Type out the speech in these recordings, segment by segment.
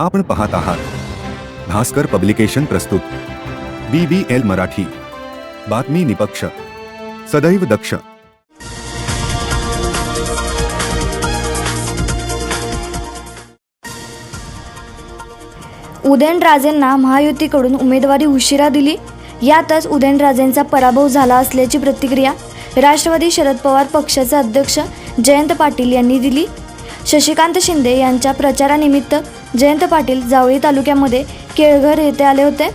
आपण पाहत आहात. भास्कर पब्लिकेशन प्रस्तुत. B B L Marathi. बातमी निपक्ष. सदैव दक्ष. उदयनराजेंना महायुतीकडून उमेदवारी उशिरा दिली. यातच उदयनराजेंचा पराभव झाला असल्याची प्रतिक्रिया राष्ट्रवादी शरद पवार पक्षाचे अध्यक्ष जयंत पाटील यांनी दिली. शशिकांत शिंदे यांच्या प्रचारानिमित्त जयंत पाटील जावळी तालुक्यामध्ये केळघर येथे आले होते.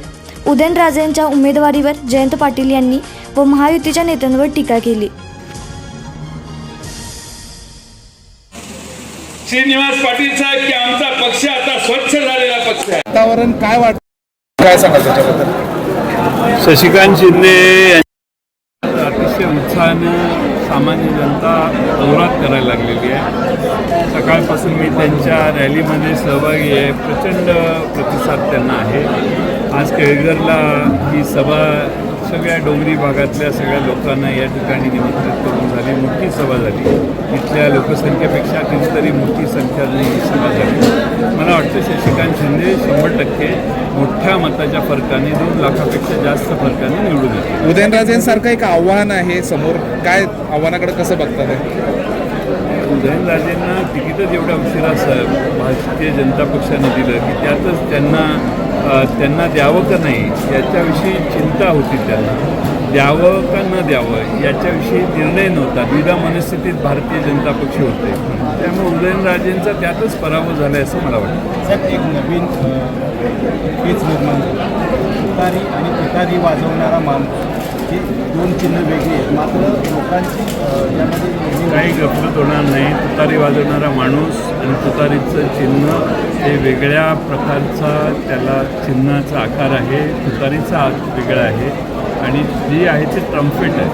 उदयनराजेंच्या उमेदवारीवर जयंत पाटील यांनी व महायुतीच्या नेत्यांवर टीका केली. श्रीनिवास पाटील साहेब की आमचा पक्ष आता स्वच्छ झालेला पक्ष आहे. वातावरण काय वाटत? काय सांगाल त्याच्याबद्दल? शशिकांत शिंदे अतिशय उत्साहानं सामान्य जनता दौरात करायला लागलेली आहे. सकाळपासून मी त्यांच्या रॅलीमध्ये सहभागी आहे. प्रचंड प्रतिसाद त्यांना आहे. आज केळगरला ही सभा सगळ्या डोंगरी भागातल्या सगळ्या लोकांना या ठिकाणी निमंत्रित करून झाली. मोठी सभा झाली. इथल्या लोकसंख्येपेक्षा कितीतरी मोठी संख्या ही सभा झाली. मला वाटतं शशिकांत शिंदे शंभर टक्के मोठ्या मताच्या फरकाने दोन लाखापेक्षा जास्त फरकाने निवडून येतील. उदयनराजेंसारखं एक आव्हान आहे समोर. काय आव्हानाकडे कसं बघतात? उदयनराजेंना तिकीटच एवढ्या उशिरा भारतीय जनता पक्षाने दिलं की त्यातच त्यांना त्यांना द्यावं का नाही याच्याविषयी चिंता होती त्यांना. द्यावं का न द्यावं याच्याविषयी निर्णय नव्हता. द्विधा मनस्थितीत भारतीय जनता पक्ष होते. त्यामुळे उदयनराजेंचा त्यातच पराभव झाला असं मला वाटतं. सर एक नवीन पेच निर्माण झालं. तुतारी आणि तुतारी वाजवणारा माणूस. दोन चिन्ह वेगळी आहेत. मात्र लोकांची यामध्ये काही गफलत होणार नाही. तुतारी वाजवणारा माणूस आणि तुतारीचं चिन्ह हे वेगळ्या प्रकारचा त्याला चिन्हाचा आकार आहे. तुतारीचा आक वेगळा आहे. आणि जी आहे ती ट्रम्पेट आहे.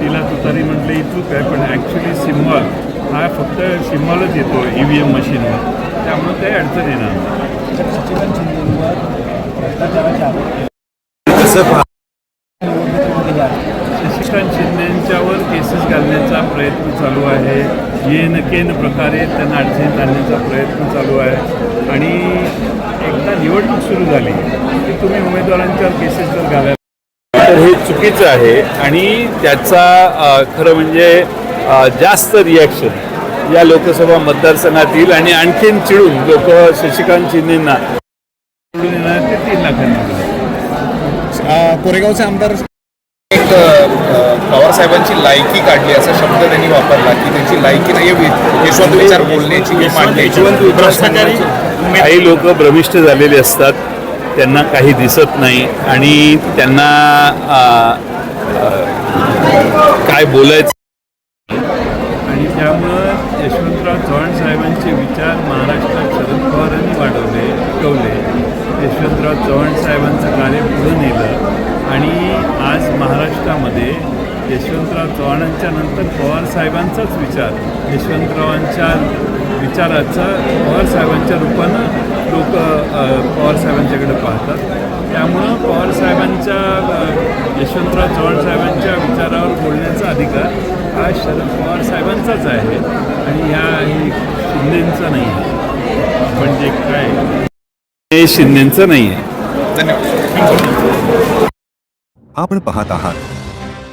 तिला तुतारी म्हटलं ही चूक आहे. पण ॲक्च्युली सिम्बॉल हा फक्त सिम्बॉलच येतो ई व्ही एम मशीनवर. त्यामुळे काही अडचण येणार नाही. शशिकांत शिंदेंच्यावर केसेस घालण्याचा प्रयत्न चालू आहे. येन केन प्रकारे त्यांना अडचणीत आणण्याचा प्रयत्न चालू आहे. आणि एकदा निवडणूक सुरू झाली की तुम्ही उमेदवारांच्यावर केसेस जर घालायला तर हे चुकीचं आहे. आणि त्याचा खरं म्हणजे जास्त रिॲक्शन या लोकसभा मतदारसंघात येईल आणि आणखीन चिडून लोक शशिकांत शिंदेंना निवडून येणार ते तीन लाखांनी. कोरेगावचे आमदार एक अ, पवार साहेबांची लायकी काढली असा शब्द त्यांनी वापरला की त्यांची लायकी नाही यशवंत विचार बोलण्याची मांडण्याची. काही लोक भ्रमिष्ट झालेले असतात त्यांना काही दिसत नाही आणि त्यांना काय बोलायचं आणि त्यामुळं यशवंतराव चव्हाण साहेबांचे विचार महाराष्ट्रात शरद पवारांनी वाढवले टिकवले यशवंतराव चव्हाण साहेबांचं कार्य पुढे नेलं आणि आज महाराष्ट्रामध्ये यशवंतराव चव्हाणांच्या नंतर पवार साहेबांचाच विचार. यशवंतरावांच्या विचाराचा पवार साहेबांच्या रूपानं लोक पवार साहेबांच्याकडे पाहतात. त्यामुळं पवार साहेबांच्या अ, यशवंतराव चव्हाण साहेबांच्या विचारावर बोलण्याचा अधिकार हा शरद पवार साहेबांचाच आहे आणि ह्या हे शिंदेंचा नाही आहे. आपण जे काय? हे शिंदेंचं नाही आहे. धन्यवाद. आपण पाहत आहात